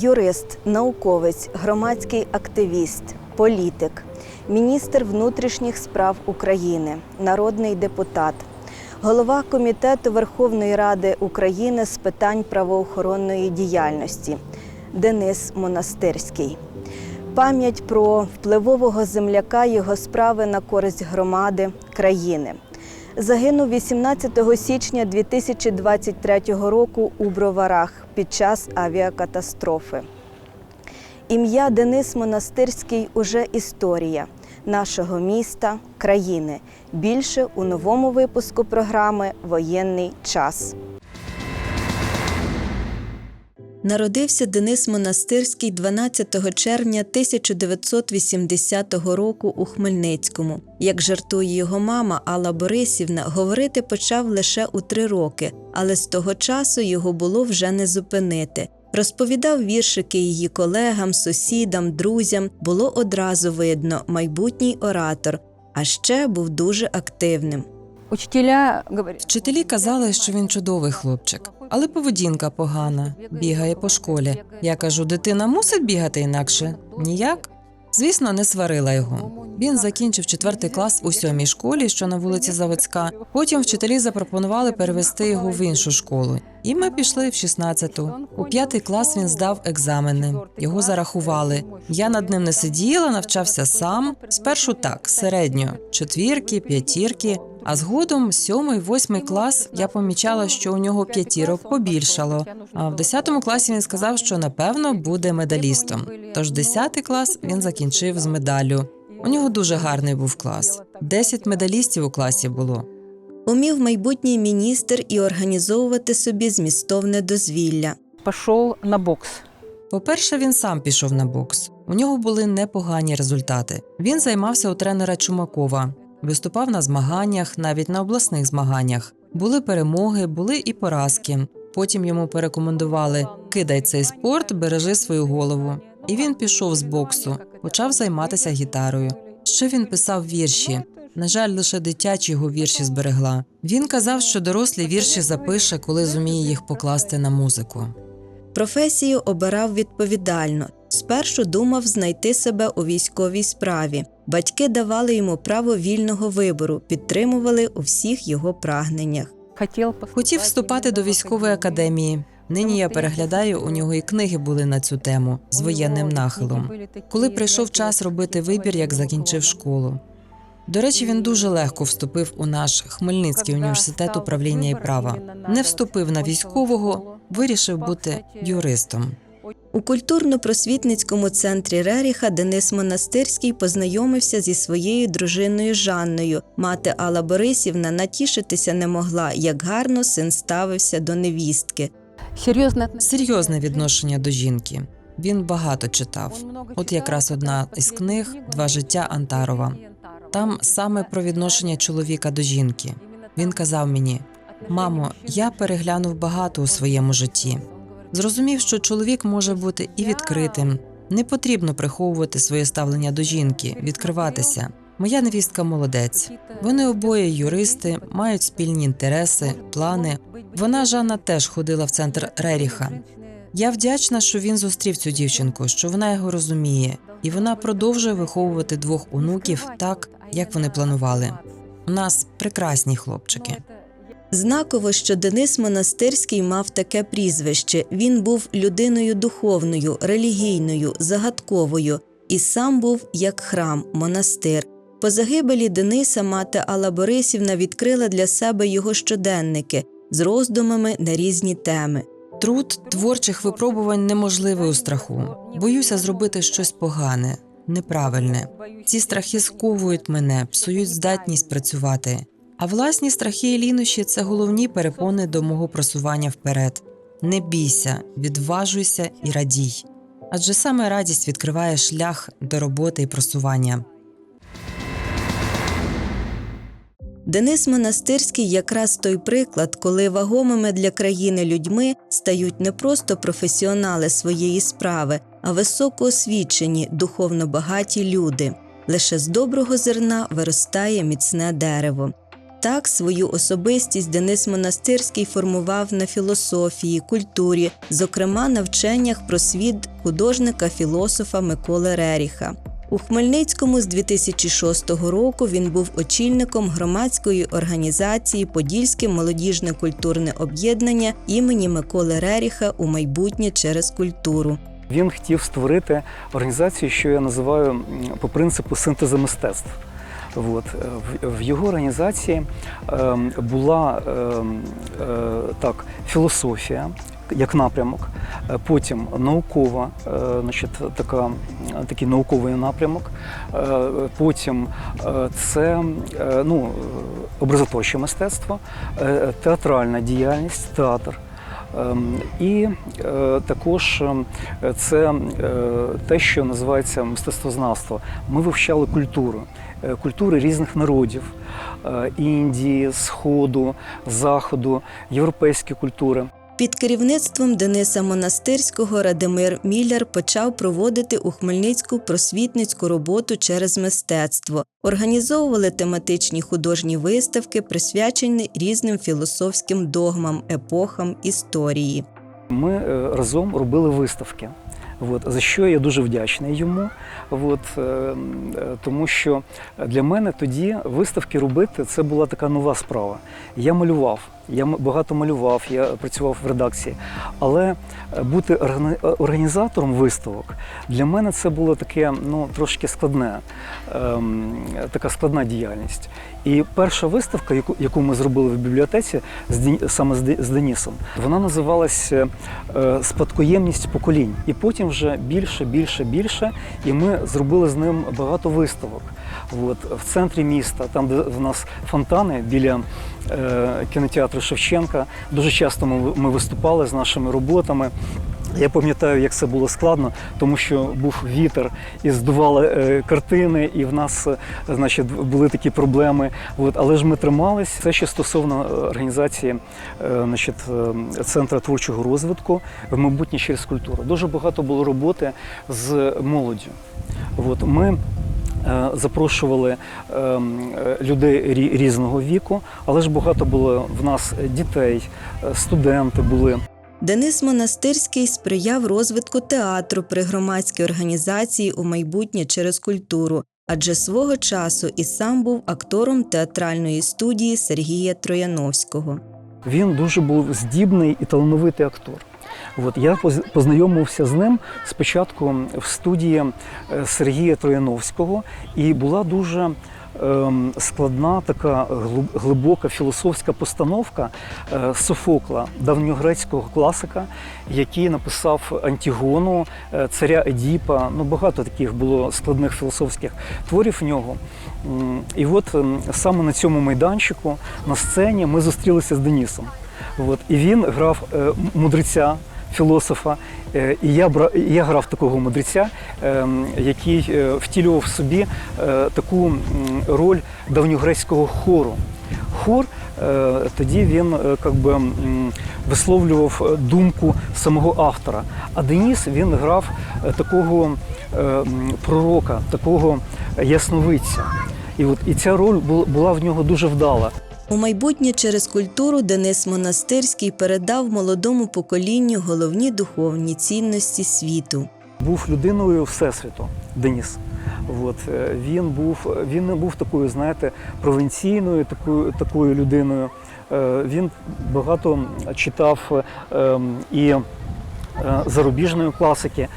Юрист, науковець, громадський активіст, політик, міністр внутрішніх справ України, народний депутат, голова Комітету Верховної Ради України з питань правоохоронної діяльності Денис Монастирський. Пам'ять про впливового земляка його справи на користь громади країни. Загинув 18 січня 2023 року у Броварах під час авіакатастрофи. Ім'я Денис Монастирський уже історія нашого міста, країни. Більше у новому випуску програми Воєнний час. Народився Денис Монастирський 12 червня 1980 року у Хмельницькому. Як жартує його мама Алла Борисівна, говорити почав лише у три роки, але з того часу його було вже не зупинити. Розповідав віршики її колегам, сусідам, друзям. Було одразу видно майбутній оратор, а ще був дуже активним. Учителя Вчителі казали, що він чудовий хлопчик, але поведінка погана, бігає по школі. Я кажу, дитина мусить бігати інакше? Ніяк. Звісно, не сварила його. Він закінчив четвертий клас у сьомій школі, що на вулиці Заводська. Потім вчителі запропонували перевести його в іншу школу. І ми пішли в 16-ту. У п'ятий клас він здав екзамени. Його зарахували. Я над ним не сиділа, навчався сам. Спершу так, середньо, четвірки, п'ятірки. А згодом, сьомий, восьмий клас, я помічала, що у нього п'ятірок побільшало. А в десятому класі він сказав, що напевно буде медалістом. Тож десятий клас він закінчив з медаллю. У нього дуже гарний був клас. Десять медалістів у класі було. Умів майбутній міністр і організовувати собі змістовне дозвілля. пошел на бокс. По-перше, він сам пішов на бокс. У нього були непогані результати. Він займався у тренера Чумакова, виступав на змаганнях, навіть на обласних змаганнях. Були перемоги, були і поразки. Потім йому порекомендували кидай цей спорт, бережи свою голову. І він пішов з боксу, почав займатися гітарою. Ще він писав вірші. На жаль, лише дитячі його вірші зберегла. Він казав, що дорослі вірші запише, коли зуміє їх покласти на музику. Професію обирав відповідально. Спершу думав знайти себе у військовій справі. Батьки давали йому право вільного вибору, підтримували у всіх його прагненнях. Хотел Хотів вступати до військової академії. Нині я переглядаю, у нього і книги були на цю тему з воєнним нахилом. Коли прийшов час робити вибір, як закінчив школу. До речі, він дуже легко вступив у наш Хмельницький університет управління і права. Не вступив на військового, вирішив бути юристом. У культурно-просвітницькому центрі Реріха Денис Монастирський познайомився зі своєю дружиною Жанною. Мати Алла Борисівна натішитися не могла, як гарно син ставився до невістки. Серйозне відношення до жінки. Він багато читав. От якраз одна із книг Два життя Антарова. Там саме про відношення чоловіка до жінки. Він казав мені: Мамо, я переглянув багато у своєму житті. Зрозумів, що чоловік може бути і відкритим. Не потрібно приховувати своє ставлення до жінки, відкриватися. Моя невістка молодець. Вони обоє юристи, мають спільні інтереси, плани. Вона Жанна теж ходила в центр Реріха. Я вдячна, що він зустрів цю дівчинку, що вона його розуміє, і вона продовжує виховувати двох онуків так, як вони планували. У нас прекрасні хлопчики. Знаково, що Денис Монастирський мав таке прізвище. Він був людиною духовною, релігійною, загадковою і сам був як храм, монастир. По загибелі Дениса мати Алла Борисівна відкрила для себе його щоденники з роздумами на різні теми. Труд творчих випробувань неможливий у страху. Боюся зробити щось погане, неправильне. Ці страхи сковують мене, псують здатність працювати. А власні страхи і лінощі це головні перепони до мого просування вперед. Не бійся, відважуйся і радій. Адже саме радість відкриває шлях до роботи і просування. Денис Монастирський якраз той приклад, коли вагомими для країни людьми стають не просто професіонали своєї справи, а високоосвічені, духовно багаті люди. Лише з доброго зерна виростає міцне дерево. так свою особистість Денис Монастирський формував на філософії, культурі, зокрема на вченнях про світ художника-філософа Миколи Реріха. У Хмельницькому з 2006 року він був очільником громадської організації Подільське молодіжне культурне об'єднання імені Миколи Реріха у майбутнє через культуру. Він хотів створити організацію, що я називаю по принципу синтезу мистецтв. От. В, в його організації ем, була ем, е, так, філософія як напрямок, е, потім наукова, е, значить, така, такий науковий напрямок, е, потім це ну, образотворче мистецтво, театральна діяльність, театр. Ем, І також це те, що називається мистецтвознавство. Ми вивчали культуру, культури різних народів Індії, Сходу, Заходу, європейські культури. Під керівництвом Дениса Монастирського Радимир Міляр почав проводити у Хмельницьку просвітницьку роботу через мистецтво, організовували тематичні художні виставки, присвячені різним філософським догмам, епохам історії. Ми е, разом робили виставки. От, за що я дуже вдячний йому. От, е, е, тому що для мене тоді виставки робити це була така нова справа. Я малював, я багато малював, я працював в редакції. Але е, бути е, організатором виставок для мене це було таке ну, трошки складне, ем, така складна діяльність. І перша виставка, яку, яку ми зробили в бібліотеці з саме з, Денісом, вона називалася е, Спадкоємність поколінь. І потім вже більше, більше, більше. І ми зробили з ним багато виставок. От, в центрі міста, там, де в нас фонтани біля е, кінотеатру Шевченка. Дуже часто ми, ми виступали з нашими роботами. Я пам'ятаю, як це було складно, тому що був вітер і здували е, картини, і в нас е, значить, були такі проблеми. От, але ж ми тримались. Це ще стосовно е, організації е, значить, е, центру творчого розвитку в майбутнє через культуру. Дуже багато було роботи з молоддю. От, ми запрошували ем, е, людей різного віку, але ж багато було в нас дітей, е, студенти були. Денис Монастирський сприяв розвитку театру при громадській організації у майбутнє через культуру, адже свого часу і сам був актором театральної студії Сергія Трояновського. Він дуже був здібний і талановитий актор. От я познайомився з ним спочатку в студії е, Сергія Трояновського, і була дуже ем, складна така глибока філософська постановка е, Софокла, давньогрецького класика, який написав Антігону, е, царя Едіпа. Ну багато таких було складних філософських творів в нього. І от ем, саме на цьому майданчику на сцені ми зустрілися з Денісом. От, і він грав е, мудреця, філософа. Е, і я, бра, я грав такого мудреця, е, який е, втілював в собі таку роль давньогрецького хору. Хор тоді він как би, висловлював думку самого автора. А Деніс він грав такого пророка, такого ясновидця. І, от, і ця роль була в нього дуже вдала. У майбутнє через культуру Денис Монастирський передав молодому поколінню головні духовні цінності світу. був людиною всесвіту Деніс. От е, він був він не був такою, знаєте, провінційною такою такою людиною. Е, Він багато читав ем, і е, зарубіжної класики,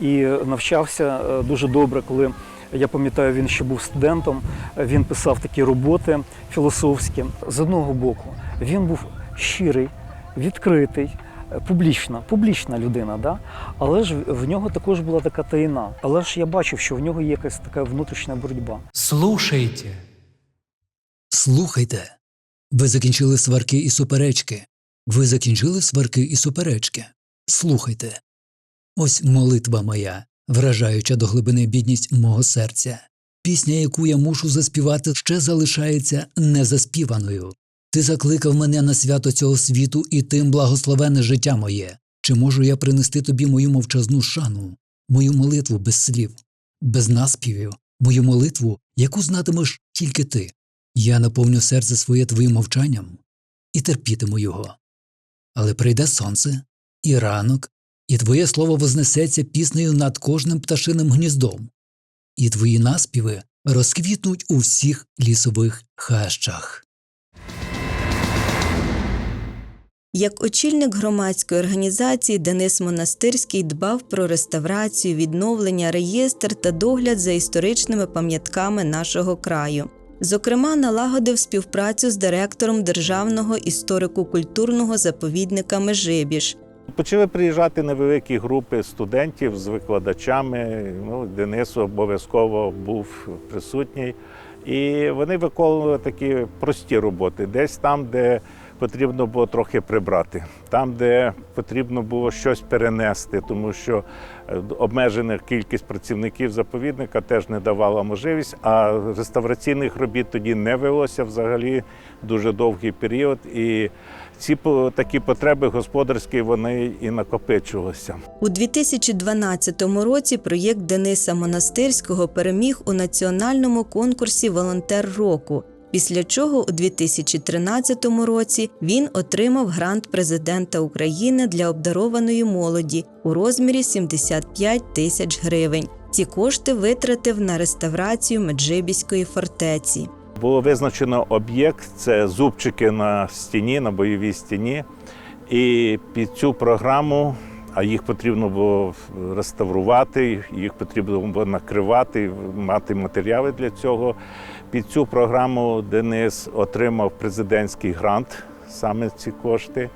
і навчався дуже добре, коли. Я пам'ятаю, він ще був студентом, він писав такі роботи філософські. З одного боку, він був щирий, відкритий, публічна, публічна людина, да? але ж в нього також була така таїна. Але ж я бачив, що в нього є якась така внутрішня боротьба. Слушайте. Слухайте. Ви закінчили сварки і суперечки. Ви закінчили сварки і суперечки. Слухайте. Ось молитва моя, вражаюча до глибини бідність мого серця. Пісня, яку я мушу заспівати, ще залишається незаспіваною. Ти закликав мене на свято цього світу, і тим благословене життя моє. Чи можу я принести тобі мою мовчазну шану, мою молитву без слів, без наспівів, мою молитву, яку знатимеш тільки ти? Я наповню серце своє твоїм мовчанням і терпітиму його. Але прийде сонце, і ранок, і твоє слово вознесеться піснею над кожним пташиним гніздом, і твої наспіви розквітнуть у всіх лісових хащах. Як очільник громадської організації Денис Монастирський дбав про реставрацію, відновлення, реєстр та догляд за історичними пам'ятками нашого краю. Зокрема, налагодив співпрацю з директором Державного історико-культурного заповідника Межибіж. Почали приїжджати невеликі групи студентів з викладачами. Ну, Денис обов'язково був присутній. І вони виконували такі прості роботи. Десь там, де потрібно було трохи прибрати, там, де потрібно було щось перенести, тому що е, обмежена кількість працівників заповідника теж не давала можливість, а реставраційних робіт тоді не велося взагалі дуже довгий період. І ці такі потреби господарські вони і накопичувалися. У 2012 році проєкт Дениса Монастирського переміг у національному конкурсі Волонтер року. Після чого у 2013 році він отримав грант президента України для обдарованої молоді у розмірі 75 тисяч гривень. Ці кошти витратив на реставрацію Меджибіської фортеці. Було визначено об'єкт це зубчики на стіні, на бойовій стіні. І під цю програму, а їх потрібно було реставрувати, їх потрібно було накривати, мати матеріали для цього. Під цю програму Денис отримав президентський грант, саме ці кошти.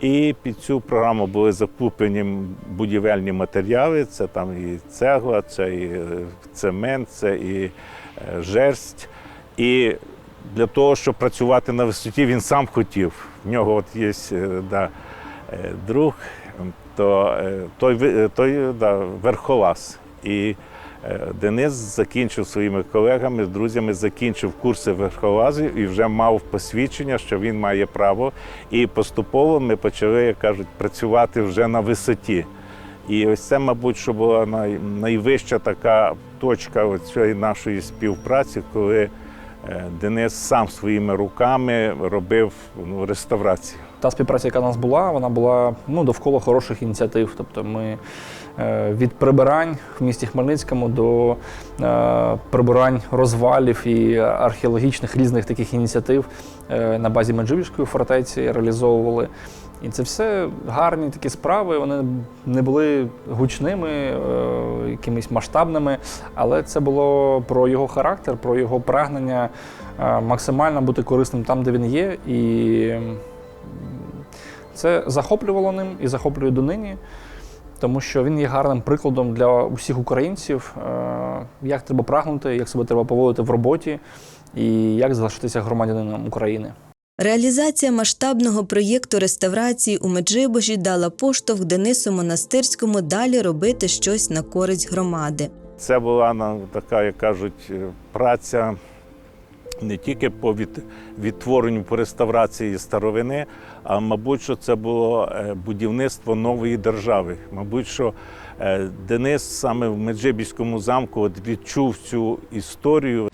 І під цю програму були закуплені будівельні матеріали. Це там і цегла, це і е, цемент, це і е, жерсть. І для того, щоб працювати на висоті, він сам хотів. В нього от є е, да, е, друг, то е, той, той да, верхолаз. І Денис закінчив своїми колегами, друзями, закінчив курси верхолазів і вже мав посвідчення, що він має право. І поступово ми почали, як кажуть, працювати вже на висоті. І ось це, мабуть, що була най, найвища така точка цієї нашої співпраці, коли Денис сам своїми руками робив ну, реставрацію. Та співпраця, яка у нас була, вона була ну, довкола хороших ініціатив. Тобто ми е, від прибирань в місті Хмельницькому до е, прибирань розвалів і археологічних різних таких ініціатив е, на базі Меджибіжської фортеці реалізовували. І це все гарні такі справи. Вони не були гучними, е, якимись масштабними, але це було про його характер, про його прагнення е, максимально бути корисним там, де він є. І це захоплювало ним і захоплює донині, тому що він є гарним прикладом для усіх українців, е, як треба прагнути, як себе треба поводити в роботі і як залишитися громадянином України. Реалізація масштабного проєкту реставрації у Меджибожі дала поштовх Денису Монастирському далі робити щось на користь громади. Це була ну, така, як кажуть, е, праця не тільки по відтворенню по реставрації старовини, а мабуть, що це було е, будівництво нової держави. Мабуть, що е, Денис саме в Меджибіському замку відчув цю історію,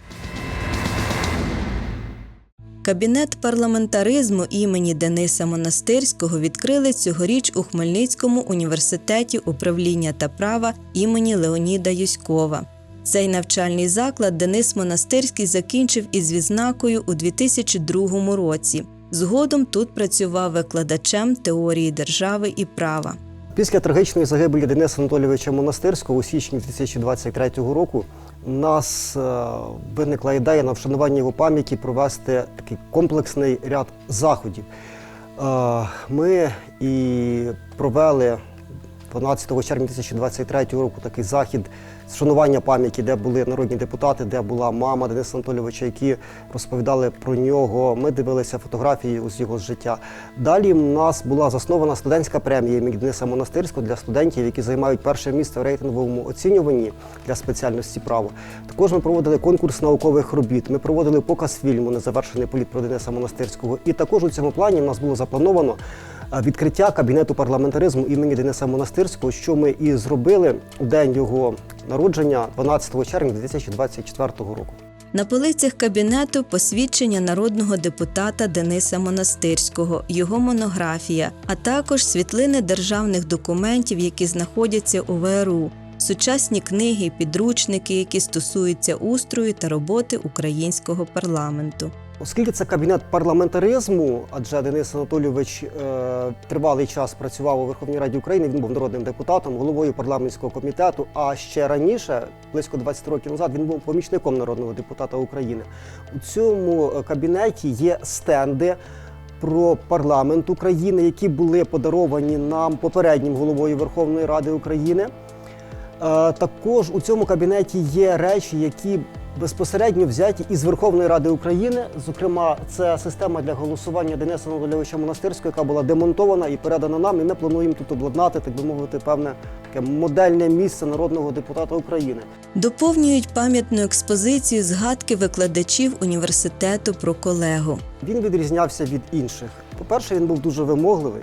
Кабінет парламентаризму імені Дениса Монастирського відкрили цьогоріч у Хмельницькому університеті управління та права імені Леоніда Юськова. Цей навчальний заклад Денис Монастирський закінчив із відзнакою у 2002 році. Згодом тут працював викладачем теорії держави і права. Після трагічної загибелі Дениса Анатолійовича Монастирського у січні 2023 року нас е, виникла ідея на вшанування його пам'яті провести такий комплексний ряд заходів. Е, Ми і провели 12 червня 2023 року такий захід з вшанування пам'яті, де були народні депутати, де була мама Дениса Анатолійовича, які розповідали про нього. Ми дивилися фотографії з його життя. Далі в нас була заснована студентська премія імені Дениса Монастирського для студентів, які займають перше місце в рейтинговому оцінюванні для спеціальності право. Також ми проводили конкурс наукових робіт. Ми проводили показ фільму Незавершений політ про Дениса Монастирського. І також у цьому плані в нас було заплановано відкриття кабінету парламентаризму імені Дениса Монастирського, що ми і зробили у день його народження 12 червня 2024 року. На полицях кабінету посвідчення народного депутата Дениса Монастирського, його монографія, а також світлини державних документів, які знаходяться у ВРУ, сучасні книги, підручники, які стосуються устрою та роботи українського парламенту. Оскільки це кабінет парламентаризму, адже Денис Анатолійович е, тривалий час працював у Верховній Раді України, він був народним депутатом, головою парламентського комітету. А ще раніше, близько 20 років назад, він був помічником народного депутата України. У цьому е, кабінеті є стенди. Про парламент України, які були подаровані нам попереднім головою Верховної Ради України. Е, Також у цьому кабінеті є речі, які безпосередньо взяті із Верховної Ради України. Зокрема, це система для голосування Дениса Анатолійовича Монастирського, яка була демонтована і передана нам. І ми плануємо тут обладнати, так би мовити, певне таке модельне місце народного депутата України. Доповнюють пам'ятну експозицію згадки викладачів університету про колегу. Він відрізнявся від інших. По-перше, він був дуже вимогливий.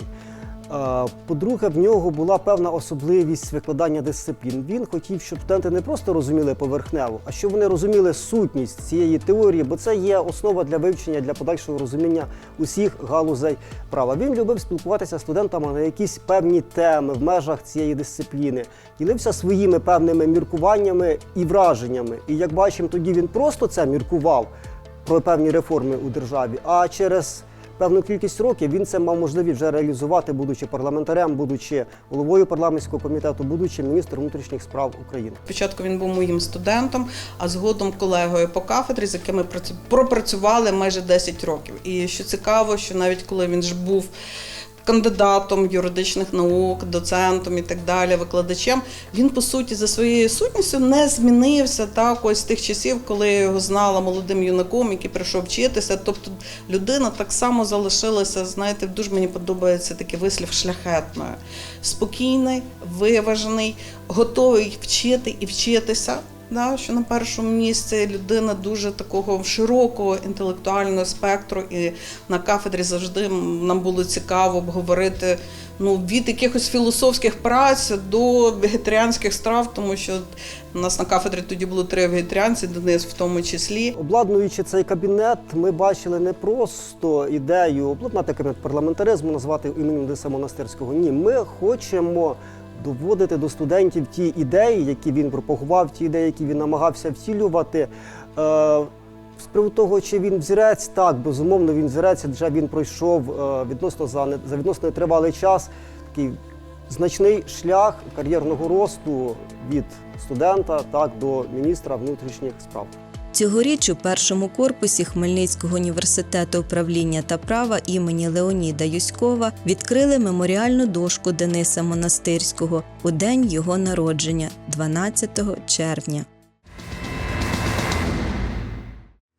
По-друге, в нього була певна особливість викладання дисциплін. Він хотів, щоб студенти не просто розуміли поверхнево, а щоб вони розуміли сутність цієї теорії, бо це є основа для вивчення, для подальшого розуміння усіх галузей права. Він любив спілкуватися з студентами на якісь певні теми в межах цієї дисципліни, ділився своїми певними міркуваннями і враженнями. І як бачимо, тоді він просто це міркував про певні реформи у державі, а через певну кількість років він це мав можливість вже реалізувати, будучи парламентарем, будучи головою парламентського комітету, будучи міністром внутрішніх справ України. Спочатку він був моїм студентом, а згодом колегою по кафедрі, з якими працю- пропрацювали майже 10 років. І що цікаво, що навіть коли він ж був кандидатом юридичних наук, доцентом і так далі, викладачем, він по суті за своєю сутністю не змінився так ось з тих часів, коли я його знала молодим юнаком, який прийшов вчитися. Тобто людина так само залишилася. Знаєте, дуже мені подобається такий вислів шляхетною. Спокійний, виважений, готовий вчити і вчитися. Да, що на першому місці людина дуже такого широкого інтелектуального спектру, і на кафедрі завжди нам було цікаво обговорити ну, від якихось філософських праць до вегетаріанських страв, тому що у нас на кафедрі тоді було три вегетаріанці, Денис в тому числі. Обладнуючи цей кабінет, ми бачили не просто ідею обладнати кабінет парламентаризму, назвати іменем Дениса Монастирського. Ні, ми хочемо доводити до студентів ті ідеї, які він пропагував, ті ідеї, які він намагався втілювати. Е, з приводу того, чи він взірець, так, безумовно, він взірець, адже він пройшов е, відносно за, за відносно тривалий час такий значний шлях кар'єрного росту від студента так, до міністра внутрішніх справ. Цьогоріч у першому корпусі Хмельницького університету управління та права імені Леоніда Юськова відкрили меморіальну дошку Дениса Монастирського у день його народження, 12 червня.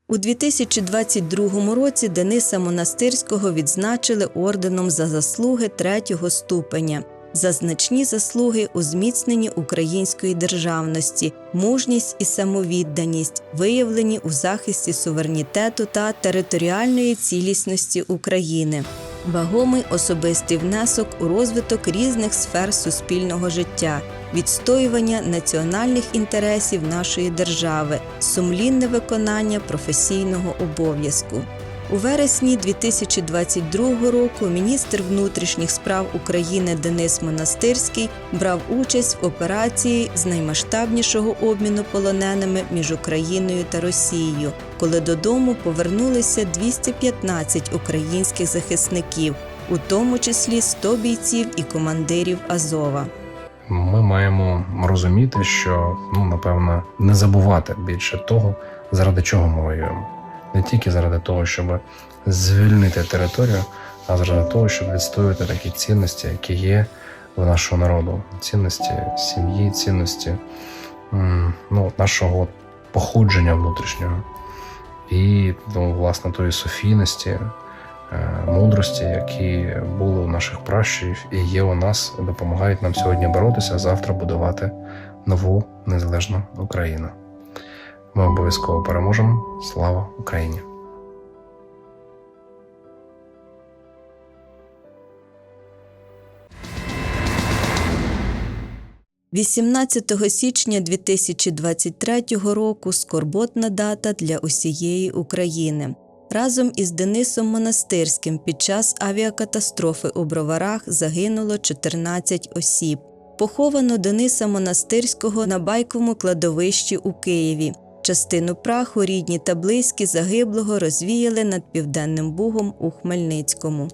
У 2022 році Дениса Монастирського відзначили орденом за заслуги третього ступеня. За значні заслуги у зміцненні української державності, мужність і самовідданість, виявлені у захисті суверенітету та територіальної цілісності України, вагомий особистий внесок у розвиток різних сфер суспільного життя, відстоювання національних інтересів нашої держави, сумлінне виконання професійного обов'язку. У вересні 2022 року міністр внутрішніх справ України Денис Монастирський брав участь в операції з наймасштабнішого обміну полоненими між Україною та Росією, коли додому повернулися 215 українських захисників, у тому числі 100 бійців і командирів Азова. ми маємо розуміти, що ну напевно не забувати більше того, заради чого ми воюємо. Не тільки заради того, щоб звільнити територію, а заради того, щоб відстоювати такі цінності, які є в нашого народу, цінності сім'ї, цінності ну, нашого походження внутрішнього і ну, власне тої софійності, е, мудрості, які були у наших пращурів і є у нас, допомагають нам сьогодні боротися, а завтра будувати нову незалежну Україну. Ми обов'язково переможемо. Слава Україні! 18 січня 2023 року скорботна дата для усієї України. Разом із Денисом Монастирським під час авіакатастрофи у Броварах загинуло 14 осіб. Поховано Дениса Монастирського на байковому кладовищі у Києві. Частину праху рідні та близькі загиблого розвіяли над Південним Бугом у Хмельницькому.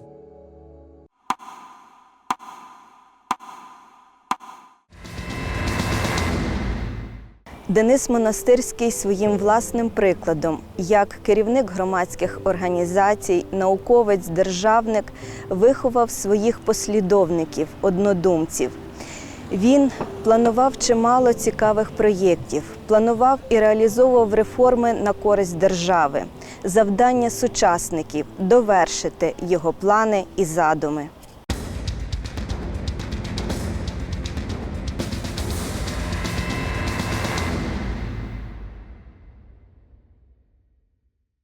Денис Монастирський своїм власним прикладом, як керівник громадських організацій, науковець, державник, виховав своїх послідовників, однодумців. Він планував чимало цікавих проєктів, планував і реалізовував реформи на користь держави. Завдання сучасників довершити його плани і задуми.